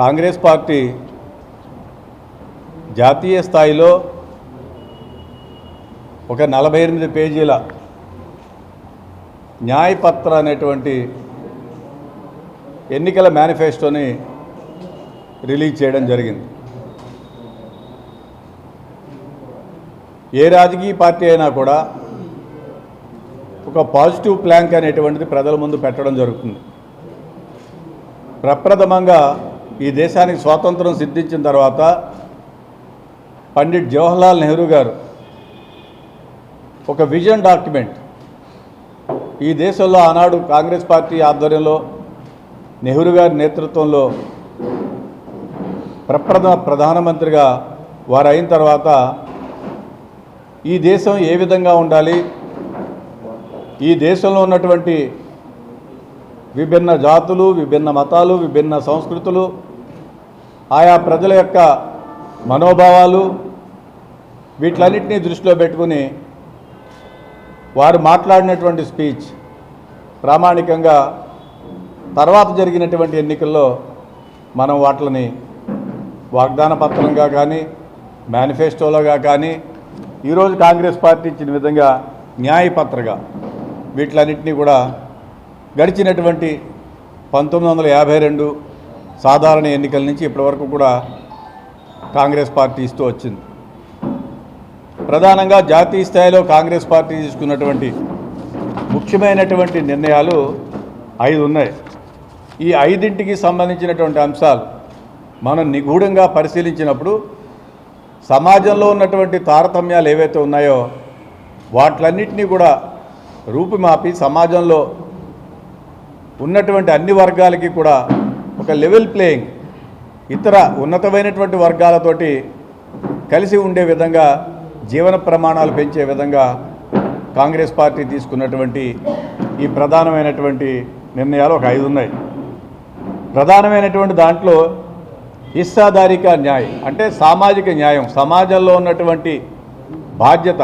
Congress party జాతీయ స్థాయిలో ఒక నలభై ఎనిమిది పేజీల న్యాయపత్ర అనేటువంటి ఎన్నికల మేనిఫెస్టోని రిలీజ్ చేయడం జరిగింది. ఏ రాజకీయ పార్టీ అయినా కూడా ఒక పాజిటివ్ ప్లాంక్ అనేటువంటిది ప్రజల ముందు పెట్టడం జరుగుతుంది. ప్రప్రథమంగా ఈ దేశానికి స్వాతంత్రం సిద్ధించిన తర్వాత పండిట్ జవహర్లాల్ నెహ్రూ గారు ఒక విజన్ డాక్యుమెంట్. ఈ దేశంలో ఆనాడు కాంగ్రెస్ పార్టీ ఆధ్వర్యంలో నెహ్రూ గారి నేతృత్వంలో ప్రప్రథమ ప్రధానమంత్రిగా వారు అయిన తర్వాత ఈ దేశం ఏ విధంగా ఉండాలి? ఈ దేశంలో ఉన్నటువంటి విభిన్న జాతులు విభిన్న మతాలు విభిన్న సంస్కృతులు ఆయా ప్రజల యొక్క మనోభావాలు వీటిలన్నింటినీ దృష్టిలో పెట్టుకుని వారు మాట్లాడినటువంటి స్పీచ్ ప్రామాణికంగా తర్వాత జరిగినటువంటి ఎన్నికల్లో మనం వాటిని వాగ్దాన పత్రంగా కానీ మేనిఫెస్టోలోగా కానీ ఈరోజు కాంగ్రెస్ పార్టీ ఇచ్చిన విధంగా న్యాయపత్రగా వీటిలన్నింటినీ కూడా గడిచినటువంటి పంతొమ్మిది వందల యాభై రెండు సాధారణ ఎన్నికల నుంచి ఇప్పటివరకు కూడా కాంగ్రెస్ పార్టీ ఇస్తూ వచ్చింది. ప్రధానంగా జాతీయ స్థాయిలో కాంగ్రెస్ పార్టీ తీసుకున్నటువంటి ముఖ్యమైనటువంటి నిర్ణయాలు ఐదు ఉన్నాయి. ఈ ఐదింటికి సంబంధించినటువంటి అంశాలు మనం నిగూఢంగా పరిశీలించినప్పుడు సమాజంలో ఉన్నటువంటి తారతమ్యాలు ఏవైతే ఉన్నాయో వాటిలన్నింటినీ కూడా రూపుమాపి సమాజంలో ఉన్నటువంటి అన్ని వర్గాలకి కూడా ఒక లెవెల్ ప్లేయింగ్ ఇతర ఉన్నతమైనటువంటి వర్గాలతోటి కలిసి ఉండే విధంగా జీవన ప్రమాణాలు పెంచే విధంగా కాంగ్రెస్ పార్టీ తీసుకున్నటువంటి ఈ ప్రధానమైనటువంటి నిర్ణయాలు ఒక ఐదు ఉన్నాయి. ప్రధానమైనటువంటి దాంట్లో హిస్సాదారిక న్యాయం అంటే సామాజిక న్యాయం సమాజంలో ఉన్నటువంటి బాధ్యత.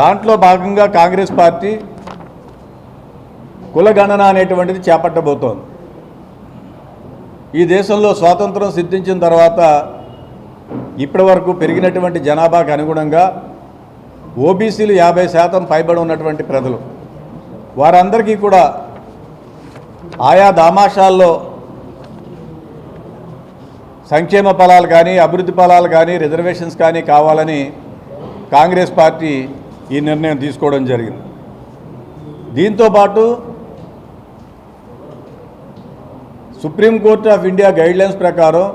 దాంట్లో భాగంగా కాంగ్రెస్ పార్టీ కులగణన అనేటువంటిది చేపట్టబోతోంది. ఈ దేశంలో స్వాతంత్రం సిద్ధించిన తర్వాత ఇప్పటి వరకు పెరిగినటువంటి జనాభాకు అనుగుణంగా ఓబీసీలు యాభై శాతం పైబడి ఉన్నటువంటి ప్రజలు. వారందరికీ కూడా ఆయా దామాషాల్లో సంక్షేమ ఫలాలు కానీ అభివృద్ధి ఫలాలు కానీ రిజర్వేషన్స్ కానీ కావాలని కాంగ్రెస్ పార్టీ ఈ నిర్ణయం తీసుకోవడం జరిగింది. దీంతోపాటు సుప్రీంకోర్టు ఆఫ్ ఇండియా గైడ్లైన్స్ ప్రకారం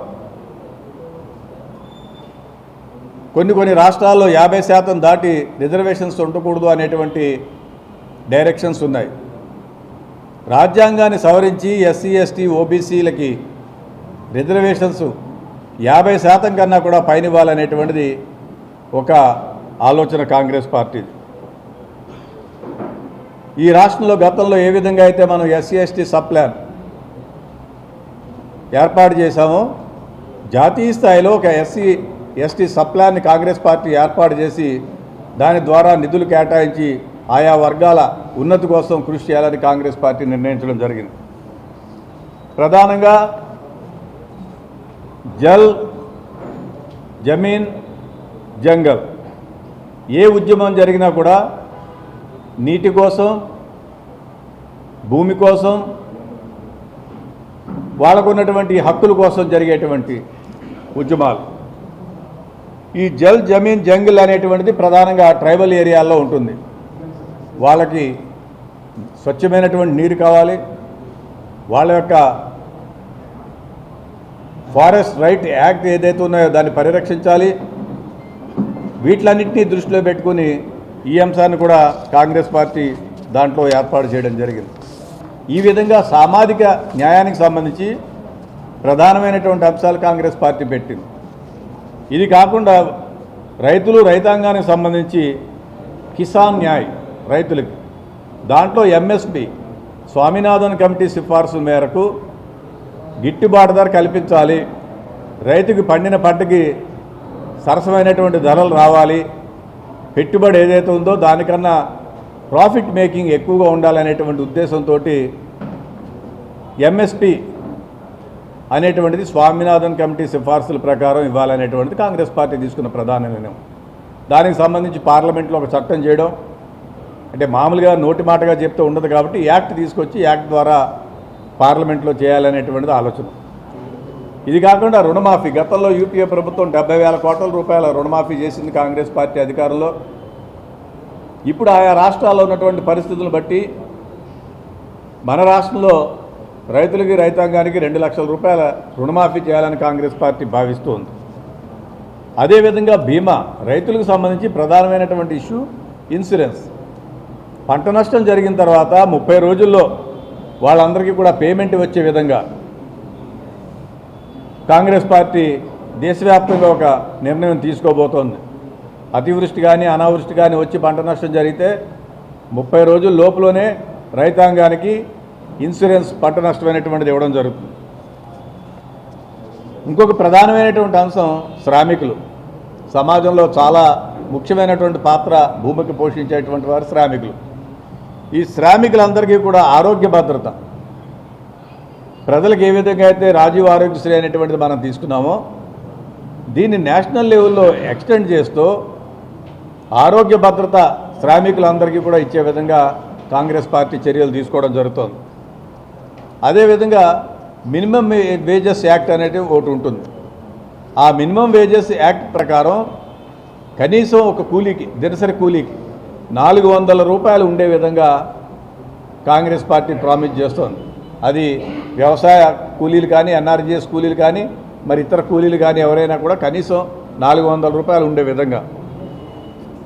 కొన్ని కొన్ని రాష్ట్రాల్లో యాభై శాతం దాటి రిజర్వేషన్స్ ఉండకూడదు అనేటువంటి డైరెక్షన్స్ ఉన్నాయి. రాజ్యాంగాన్ని సవరించి ఎస్సీ ఎస్టీ ఓబీసీలకి రిజర్వేషన్స్ యాభై శాతం కన్నా కూడా పైనివ్వాలనేటువంటిది ఒక ఆలోచన కాంగ్రెస్ పార్టీ. ఈ రాష్ట్రంలో గతంలో ఏ విధంగా అయితే మనం ఎస్సీ ఎస్టీ సబ్ ప్లాన్ ఏర్పాటు చేశామో. జాతీయ స్థాయిలో ఒక ఎస్సీ ఎస్టీ సప్లాన్ని కాంగ్రెస్ పార్టీ ఏర్పాటు చేసి దాని ద్వారా నిధులు కేటాయించి ఆయా వర్గాల ఉన్నతి కోసం కృషి చేయాలని కాంగ్రెస్ పార్టీ నిర్ణయించడం జరిగింది. ప్రధానంగా జల్ జమీన్ జంగల్. ఏ ఉద్యమం జరిగినా కూడా నీటి కోసం భూమి కోసం వాళ్ళకు ఉన్నటువంటి హక్కుల కోసం జరిగేటువంటి ఉద్యమాలు. ఈ జల్ జమీన్ జంగిల్ అనేటువంటిది ప్రధానంగా ట్రైబల్ ఏరియాల్లో ఉంటుంది. వాళ్ళకి స్వచ్ఛమైనటువంటి నీరు కావాలి. వాళ్ళ యొక్క ఫారెస్ట్ రైట్ యాక్ట్ ఏదైతే ఉన్నాయో దాన్ని పరిరక్షించాలి. వీటిలన్నింటినీ దృష్టిలో పెట్టుకుని ఈ అంశాన్ని కూడా కాంగ్రెస్ పార్టీ దాంట్లో ఏర్పాటు చేయడం జరిగింది. ఈ విధంగా సామాజిక న్యాయానికి సంబంధించి ప్రధానమైనటువంటి అంశాలు కాంగ్రెస్ పార్టీ పెట్టింది. ఇది కాకుండా రైతులు రైతాంగానికి సంబంధించి కిసాన్ న్యాయ్ రైతులకి దాంట్లో ఎంఎస్పి స్వామినాథన్ కమిటీ సిఫార్సు మేరకు గిట్టుబాటు ధర కల్పించాలి రైతుకి పండిన పంటకి సరసమైనటువంటి ధరలు రావాలి పెట్టుబడి ఏదైతే ఉందో దానికన్నా ప్రాఫిట్ మేకింగ్ ఎక్కువగా ఉండాలనేటువంటి ఉద్దేశంతో ఎంఎస్పి అనేటువంటిది స్వామినాథన్ కమిటీ సిఫార్సుల ప్రకారం ఇవ్వాలనేటువంటిది కాంగ్రెస్ పార్టీ తీసుకున్న ప్రధాన నిర్ణయం. దానికి సంబంధించి పార్లమెంట్లో ఒక చట్టం చేయడం అంటే మామూలుగా నోటి మాటగా చెప్తూ ఉండదు కాబట్టి యాక్ట్ తీసుకొచ్చి యాక్ట్ ద్వారా పార్లమెంట్లో చేయాలనేటువంటిది ఆలోచన. ఇది కాకుండా రుణమాఫీ గతంలో యూపీఏ ప్రభుత్వం డెబ్బై వేల కోట్ల రూపాయల రుణమాఫీ చేసింది కాంగ్రెస్ పార్టీ అధికారంలో. ఇప్పుడు ఆయా రాష్ట్రాల్లో ఉన్నటువంటి పరిస్థితులను బట్టి మన రాష్ట్రంలో రైతులకి రైతాంగానికి రెండు లక్షల రూపాయల రుణమాఫీ చేయాలని కాంగ్రెస్ పార్టీ భావిస్తోంది అదేవిధంగా బీమా రైతులకు సంబంధించి ప్రధానమైనటువంటి ఇష్యూ ఇన్సూరెన్స్. పంట నష్టం జరిగిన తర్వాత ముప్పై రోజుల్లో వాళ్ళందరికీ కూడా పేమెంట్ వచ్చే విధంగా కాంగ్రెస్ పార్టీ దేశవ్యాప్తంగా ఒక నిర్ణయం తీసుకోబోతోంది. అతివృష్టి కానీ అనావృష్టి కానీ వచ్చి పంట నష్టం జరిగితే ముప్పై రోజుల లోపులోనే రైతాంగానికి ఇన్సూరెన్స్ పంట నష్టమైనటువంటిది ఇవ్వడం జరుగుతుంది. ఇంకొక ప్రధానమైనటువంటి అంశం శ్రామికులు. సమాజంలో చాలా ముఖ్యమైనటువంటి పాత్ర భూమికి పోషించేటువంటి వారు శ్రామికులు. ఈ శ్రామికులందరికీ కూడా ఆరోగ్య భద్రత. ప్రజలకు ఏ విధంగా అయితే రాజీవ్ ఆరోగ్యశ్రీ అనేటువంటిది మనం తీసుకున్నామో దీన్ని నేషనల్ లెవెల్లో ఎక్స్టెండ్ చేస్తూ ఆరోగ్య భద్రత శ్రామికులందరికీ కూడా ఇచ్చే విధంగా కాంగ్రెస్ పార్టీ చర్యలు తీసుకోవడం జరుగుతోంది. అదేవిధంగా మినిమం వేజెస్ యాక్ట్ అనేది ఒకటి ఉంటుంది. ఆ మినిమం వేజెస్ యాక్ట్ ప్రకారం కనీసం ఒక కూలీకి దినసరి కూలీకి నాలుగు వందల రూపాయలు ఉండే విధంగా కాంగ్రెస్ పార్టీ ప్రామిస్ చేస్తోంది. అది వ్యవసాయ కూలీలు కానీ ఎన్ఆర్జీఎస్ కూలీలు కానీ మరి ఇతర కూలీలు కానీ ఎవరైనా కూడా కనీసం నాలుగు వందల రూపాయలు ఉండే విధంగా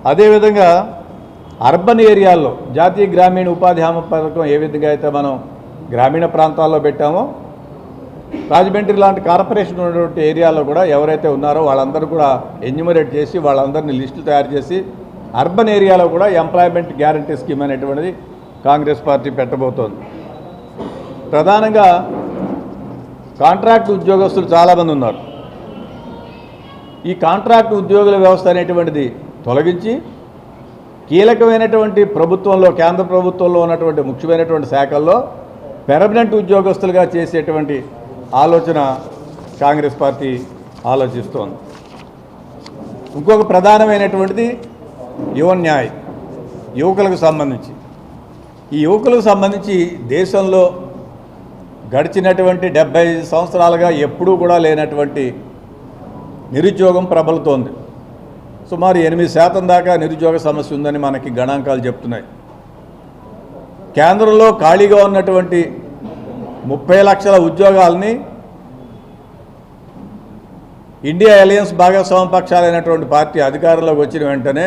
అదేవిధంగా అర్బన్ ఏరియాల్లో జాతీయ గ్రామీణ ఉపాధి హామీ పథకం ఏ విధంగా అయితే మనం గ్రామీణ ప్రాంతాల్లో పెట్టామో రాజమండ్రి లాంటి కార్పొరేషన్ ఉన్నటువంటి ఏరియాలో కూడా ఎవరైతే ఉన్నారో వాళ్ళందరూ కూడా ఎన్యూమరేట్ చేసి వాళ్ళందరినీ లిస్టులు తయారు చేసి అర్బన్ ఏరియాలో కూడా ఎంప్లాయ్మెంట్ గ్యారంటీ స్కీమ్ అనేటువంటిది కాంగ్రెస్ పార్టీ పెట్టబోతోంది. ప్రధానంగా కాంట్రాక్ట్ ఉద్యోగస్తులు చాలామంది ఉన్నారు. ఈ కాంట్రాక్ట్ ఉద్యోగుల వ్యవస్థ అనేటువంటిది తొలగించి కీలకమైనటువంటి ప్రభుత్వంలో కేంద్ర ప్రభుత్వంలో ఉన్నటువంటి ముఖ్యమైనటువంటి శాఖల్లో పెర్మనెంట్ ఉద్యోగస్తులుగా చేసేటువంటి ఆలోచన కాంగ్రెస్ పార్టీ ఆలోచిస్తోంది. ఇంకొక ప్రధానమైనటువంటిది యువన్యాయ్ యువకులకు సంబంధించి. ఈ యువకులకు సంబంధించి దేశంలో గడిచినటువంటి డెబ్బై సంవత్సరాలుగా ఎప్పుడూ కూడా లేనటువంటి నిరుద్యోగం ప్రబలుతోంది. సుమారు ఎనిమిది శాతం దాకా నిరుద్యోగ సమస్య ఉందని మనకి గణాంకాలు చెప్తున్నాయి. కేంద్రంలో ఖాళీగా ఉన్నటువంటి ముప్పై లక్షల ఉద్యోగాలని ఇండియా అలయన్స్ భాగస్వామ్య పక్షాలైనటువంటి పార్టీ అధికారంలోకి వచ్చిన వెంటనే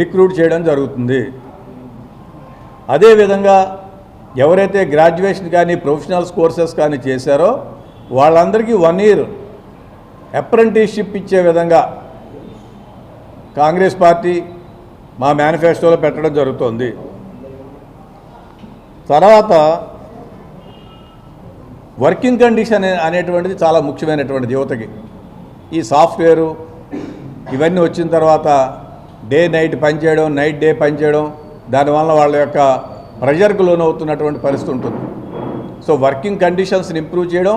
రిక్రూట్ చేయడం జరుగుతుంది. అదేవిధంగా ఎవరైతే గ్రాడ్యుయేషన్ కానీ ప్రొఫెషనల్స్ కోర్సెస్ కానీ చేశారో వాళ్ళందరికీ వన్ ఇయర్ అప్రెంటిస్షిప్ ఇచ్చే విధంగా కాంగ్రెస్ పార్టీ మా మేనిఫెస్టోలో పెట్టడం జరుగుతోంది. తర్వాత వర్కింగ్ కండిషన్ అనేటువంటిది చాలా ముఖ్యమైనటువంటిది యువతకి. ఈ సాఫ్ట్వేరు ఇవన్నీ వచ్చిన తర్వాత డే నైట్ పనిచేయడం నైట్ డే పనిచేయడం దానివల్ల వాళ్ళ యొక్క ప్రెషర్కు లోనవుతున్నటువంటి పరిస్థితి ఉంటుంది. సో వర్కింగ్ కండిషన్స్ని ఇంప్రూవ్ చేయడం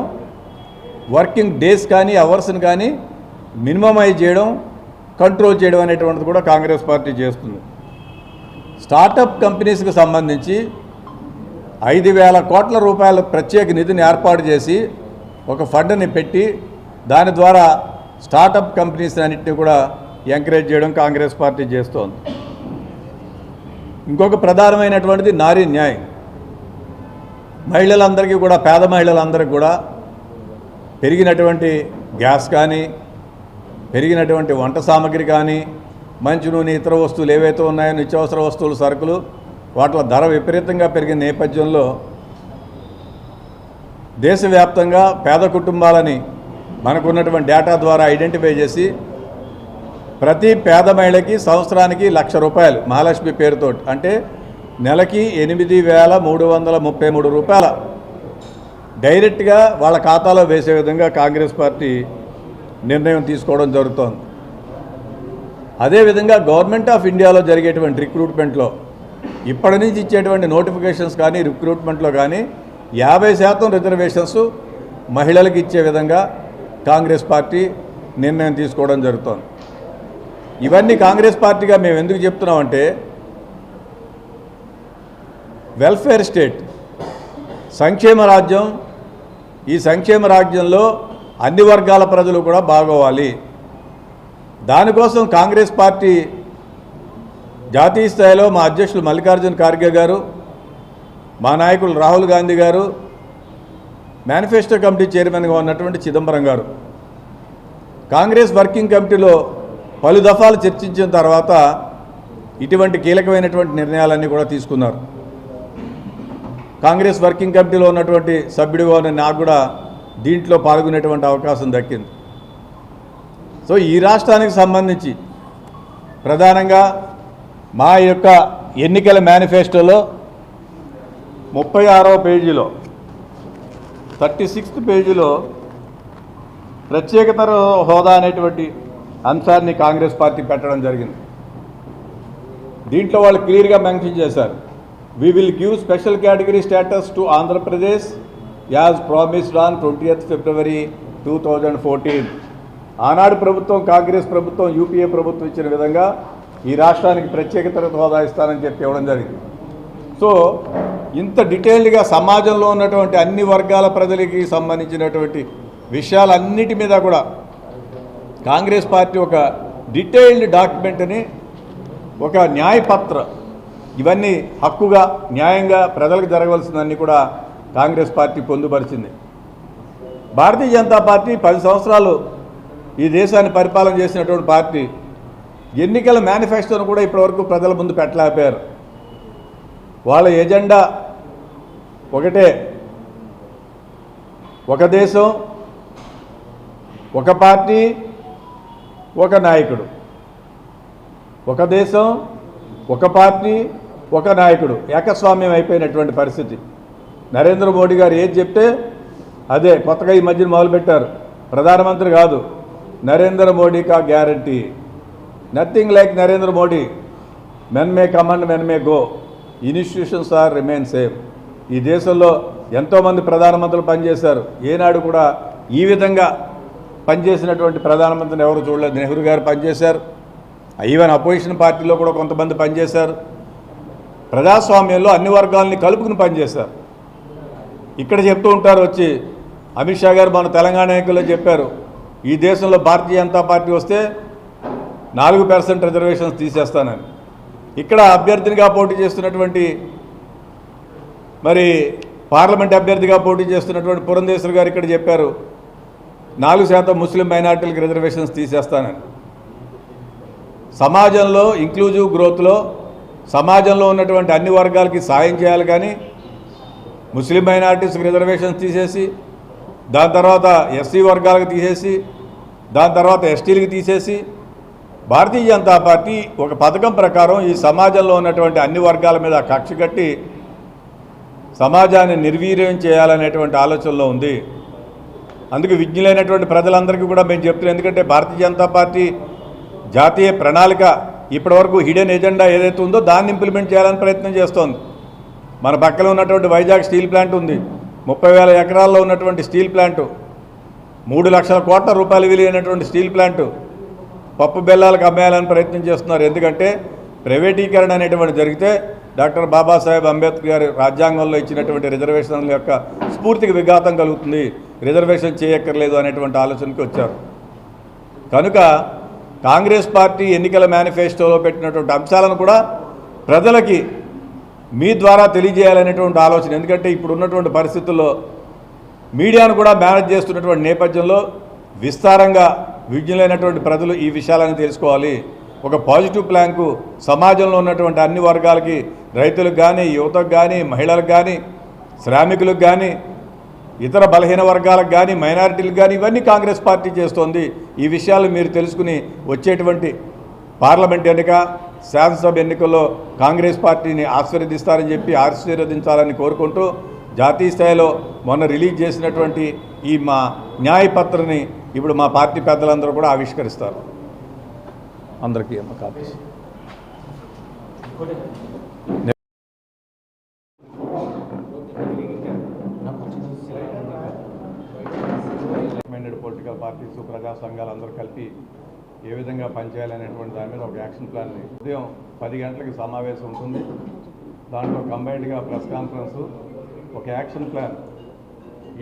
వర్కింగ్ డేస్ కానీ అవర్స్ని కానీ మినిమమైజ్ చేయడం కంట్రోల్ చేయడం అనేటువంటిది కూడా కాంగ్రెస్ పార్టీ చేస్తుంది. స్టార్టప్ కంపెనీస్కి సంబంధించి ఐదు వేల కోట్ల రూపాయల ప్రత్యేక నిధిని ఏర్పాటు చేసి ఒక ఫండ్ని పెట్టి దాని ద్వారా స్టార్టప్ కంపెనీస్ అన్నింటినీ కూడా ఎంకరేజ్ చేయడం కాంగ్రెస్ పార్టీ చేస్తోంది. ఇంకొక ప్రధానమైనటువంటిది నారీ న్యాయం. మహిళలందరికీ కూడా పేద మహిళలందరికీ కూడా పెరిగినటువంటి గ్యాస్ కానీ పెరిగినటువంటి వంట సామాగ్రి కానీ మంచి నూనె ఇతర వస్తువులు ఏవైతే ఉన్నాయో నిత్యావసర వస్తువులు సరుకులు వాటిలో ధర విపరీతంగా పెరిగిన నేపథ్యంలో దేశవ్యాప్తంగా పేద కుటుంబాలని మనకున్నటువంటి డేటా ద్వారా ఐడెంటిఫై చేసి ప్రతి పేద మహిళకి సంవత్సరానికి లక్ష రూపాయలు మహాలక్ష్మి పేరుతో అంటే నెలకి ఎనిమిది వేల మూడు వందల ముప్పై మూడు రూపాయల డైరెక్ట్గా వాళ్ళ ఖాతాలో వేసే విధంగా కాంగ్రెస్ పార్టీ నిర్ణయం తీసుకోవడం జరుగుతోంది. అదేవిధంగా గవర్నమెంట్ ఆఫ్ ఇండియాలో జరిగేటువంటి రిక్రూట్మెంట్లో ఇప్పటి నుంచి ఇచ్చేటువంటి నోటిఫికేషన్స్ కానీ రిక్రూట్మెంట్లో కానీ యాభై శాతం రిజర్వేషన్స్ మహిళలకు ఇచ్చే విధంగా కాంగ్రెస్ పార్టీ నిర్ణయం తీసుకోవడం జరుగుతోంది. ఇవన్నీ కాంగ్రెస్ పార్టీగా మేము ఎందుకు చెప్తున్నామంటే వెల్ఫేర్ స్టేట్ సంక్షేమ రాజ్యం ఈ సంక్షేమ రాజ్యంలో అన్ని వర్గాల ప్రజలు కూడా బాగోవాలి. దానికోసం కాంగ్రెస్ పార్టీ జాతీయ స్థాయిలో మా అధ్యక్షులు మల్లికార్జున ఖార్గే గారు మా నాయకులు రాహుల్ గాంధీ గారు మేనిఫెస్టో కమిటీ చైర్మన్గా ఉన్నటువంటి చిదంబరం గారు. కాంగ్రెస్ వర్కింగ్ కమిటీలో పలు దఫాలు చర్చించిన తర్వాత ఇటువంటి కీలకమైనటువంటి నిర్ణయాలన్నీ కూడా తీసుకున్నారు. కాంగ్రెస్ వర్కింగ్ కమిటీలో ఉన్నటువంటి సభ్యుడిగా ఉన్న నాకు కూడా దీంట్లో పాల్గొనేటువంటి అవకాశం దక్కింది. సో ఈ రాష్ట్రానికి సంబంధించి ప్రధానంగా మా యొక్క ఎన్నికల మేనిఫెస్టోలో ముప్పై ఆరవ పేజీలో థర్టీ సిక్స్త్ పేజీలో ప్రత్యేకతర హోదా అనేటువంటి అంశాన్ని కాంగ్రెస్ పార్టీ పెట్టడం జరిగింది. దీంట్లో వాళ్ళు క్లియర్గా మెన్షన్ చేశారు. We will give special category status to Andhra Pradesh as promised on twentieth February two thousand fourteen ఆనాడు ప్రభుత్వం కాంగ్రెస్ ప్రభుత్వం యూపీఏ ప్రభుత్వం ఇచ్చిన విధంగా ఈ రాష్ట్రానికి ప్రత్యేకతర హోదా ఇస్తానని చెప్పి ఇవ్వడం జరిగింది. సో ఇంత డీటెయిల్డ్గా సమాజంలో ఉన్నటువంటి అన్ని వర్గాల ప్రజలకి సంబంధించినటువంటి విషయాలన్నిటి మీద కూడా కాంగ్రెస్ పార్టీ ఒక డీటెయిల్డ్ డాక్యుమెంట్ని ఒక న్యాయపత్ర ఇవన్నీ హక్కుగా న్యాయంగా ప్రజలకు జరగవలసిందన్నీ కూడా కాంగ్రెస్ పార్టీ పొందుపరిచింది. భారతీయ జనతా పార్టీ పది సంవత్సరాలు ఈ దేశాన్ని పరిపాలన చేసినటువంటి పార్టీ. ఎన్నికల మేనిఫెస్టోను కూడా ఇప్పటివరకు ప్రజల ముందు పెట్టలేకపోయారు. వాళ్ళ ఎజెండా ఒకటే. ఒక దేశం ఒక పార్టీ ఒక నాయకుడు. ఒక దేశం ఒక పార్టీ ఒక నాయకుడు. ఏకస్వామ్యం అయిపోయినటువంటి పరిస్థితి. నరేంద్ర మోడీ గారు ఏది చెప్తే అదే కొత్తగా ఈ మధ్యన మొదలుపెట్టారు. ప్రధానమంత్రి కాదు నరేంద్ర మోడీ కా guarantee. Nothing like Narendra Modi. Men may come men may go institutions are remain same ఈ దేశంలో ఎంతోమంది ప్రధానమంత్రులు పనిచేశారు. ఏనాడు కూడా ఈ విధంగా పనిచేసినటువంటి ప్రధానమంత్రిని ఎవరు చూడలేదు. నెహ్రూ గారు పనిచేశారు. ఈవెన్ అపోజిషన్ పార్టీలో కూడా కొంతమంది పనిచేశారు. ప్రజాస్వామ్యంలో అన్ని వర్గాలని కలుపుకుని పనిచేశారు. ఇక్కడ చెప్తూ ఉంటారు వచ్చి అమిత్ షా గారు మన తెలంగాణ నాయకుల్లో చెప్పారు. ఈ దేశంలో భారతీయ జనతా పార్టీ వస్తే నాలుగు పర్సెంట్ రిజర్వేషన్స్ తీసేస్తానని. ఇక్కడ అభ్యర్థినిగా పోటీ చేస్తున్నటువంటి మరి పార్లమెంట్ అభ్యర్థిగా పోటీ చేస్తున్నటువంటి పురంధేశ్వర్ గారు ఇక్కడ చెప్పారు నాలుగు శాతం ముస్లిం మైనార్టీలకు రిజర్వేషన్స్ తీసేస్తానని. సమాజంలో ఇంక్లూజివ్ గ్రోత్లో సమాజంలో ఉన్నటువంటి అన్ని వర్గాలకి సాయం చేయాలి కానీ ముస్లిం మైనార్టీస్కి రిజర్వేషన్స్ తీసేసి దాని తర్వాత ఎస్సీ వర్గాలకు తీసేసి దాని తర్వాత ఎస్టీలకు తీసేసి భారతీయ జనతా పార్టీ ఒక పథకం ప్రకారం ఈ సమాజంలో ఉన్నటువంటి అన్ని వర్గాల మీద కక్ష కట్టి సమాజాన్ని నిర్వీర్యం చేయాలనేటువంటి ఆలోచనలో ఉంది. అందుకు విజ్ఞులైనటువంటి ప్రజలందరికీ కూడా మేము చెప్తున్నాం. ఎందుకంటే భారతీయ జనతా పార్టీ జాతీయ ప్రణాళిక ఇప్పటివరకు హిడెన్ ఎజెండా ఏదైతే ఉందో దాన్ని ఇంప్లిమెంట్ చేయాలని ప్రయత్నం చేస్తోంది. మన పక్కన ఉన్నటువంటి వైజాగ్ స్టీల్ ప్లాంట్ ఉంది. ముప్పై వేల ఎకరాల్లో ఉన్నటువంటి స్టీల్ ప్లాంటు. మూడు లక్షల కోట్ల రూపాయలు విలువైనటువంటి స్టీల్ ప్లాంటు. పప్పు బెల్లాలకు అమ్మేయాలని ప్రయత్నం చేస్తున్నారు. ఎందుకంటే ప్రైవేటీకరణ అనేటువంటి జరిగితే డాక్టర్ బాబాసాహెబ్ అంబేద్కర్ గారి రాజ్యాంగంలో ఇచ్చినటువంటి రిజర్వేషన్ల యొక్క స్ఫూర్తికి విఘాతం కలుగుతుంది. రిజర్వేషన్ చేయక్కర్లేదు అనేటువంటి ఆలోచనకి వచ్చారు. కనుక కాంగ్రెస్ పార్టీ ఎన్నికల మేనిఫెస్టోలో పెట్టినటువంటి అంశాలను కూడా ప్రజలకి మీ ద్వారా తెలియజేయాలనేటువంటి ఆలోచన. ఎందుకంటే ఇప్పుడు ఉన్నటువంటి పరిస్థితుల్లో మీడియాను కూడా మేనేజ్ చేస్తున్నటువంటి నేపథ్యంలో విస్తారంగా విజ్ఞులైనటువంటి ప్రజలు ఈ విషయాలను తెలుసుకోవాలి. ఒక పాజిటివ్ ప్లాన్కు సమాజంలో ఉన్నటువంటి అన్ని వర్గాలకి రైతులకు కానీ యువతకు కానీ మహిళలకు కానీ శ్రామికులకు కానీ ఇతర బలహీన వర్గాలకు కానీ మైనారిటీలకు కానీ ఇవన్నీ కాంగ్రెస్ పార్టీ చేస్తోంది. ఈ విషయాలు మీరు తెలుసుకుని వచ్చేటువంటి పార్లమెంట్ ఎన్నిక శాసనసభ ఎన్నికల్లో కాంగ్రెస్ పార్టీని ఆశీర్వదిస్తారని చెప్పి ఆశీర్వదించాలని కోరుకుంటూ జాతీయ స్థాయిలో మొన్న రిలీజ్ చేసినటువంటి ఈ మా న్యాయపత్రని ఇప్పుడు మా పార్టీ పెద్దలందరూ కూడా ఆవిష్కరిస్తారు. అందరికీ అమ్మ కాపీస్ ప్రజా సంఘాలు అందరూ కలిపి ఏ విధంగా పనిచేయాలనేటువంటి దాని మీద ఒక యాక్షన్ ప్లాన్ని ఉదయం పది గంటలకి సమావేశం ఉంటుంది. దాంట్లో కంబైన్డ్గా ప్రెస్ కాన్ఫరెన్స్ ఒక యాక్షన్ ప్లాన్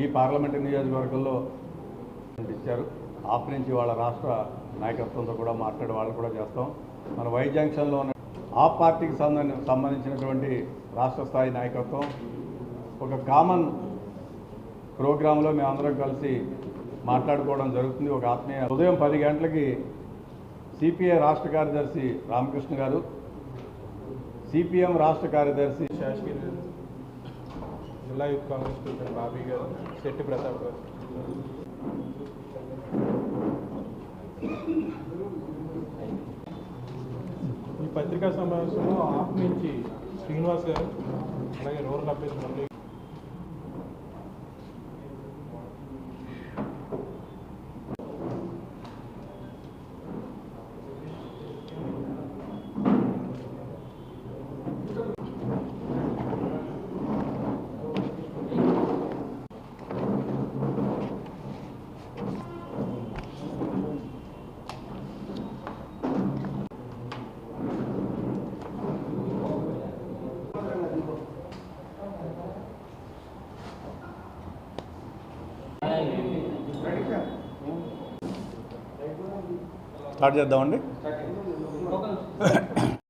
ఈ పార్లమెంటు నియోజకవర్గంలో ఇచ్చారు. ఆఫ్ నుంచి వాళ్ళ రాష్ట్ర నాయకత్వంతో కూడా మాట్లాడే వాళ్ళు కూడా చేస్తాం. మన వై జంక్షన్లో ఉన్న ఆ పార్టీకి సంబంధ సంబంధించినటువంటి రాష్ట్ర స్థాయి నాయకత్వం ఒక కామన్ ప్రోగ్రాంలో మేమందరం కలిసి మాట్లాడుకోవడం జరుగుతుంది. ఒక ఆత్మీయ ఉదయం పది గంటలకి సిపిఐ రాష్ట్ర కార్యదర్శి రామకృష్ణ గారు సిపిఎం రాష్ట్ర కార్యదర్శి శాసకి జిల్లా యూత్ కాంగ్రెస్ ప్రెసిడెంట్ బాబీ గారు శెట్టి ప్రతాప్ గారు. ఈ పత్రికా సమావేశంలో ఆప్ నుంచి శ్రీనివాస్ గారు అలాగే రూరల్ అఫేర్స్ స్టార్ట్ చేద్దామండి.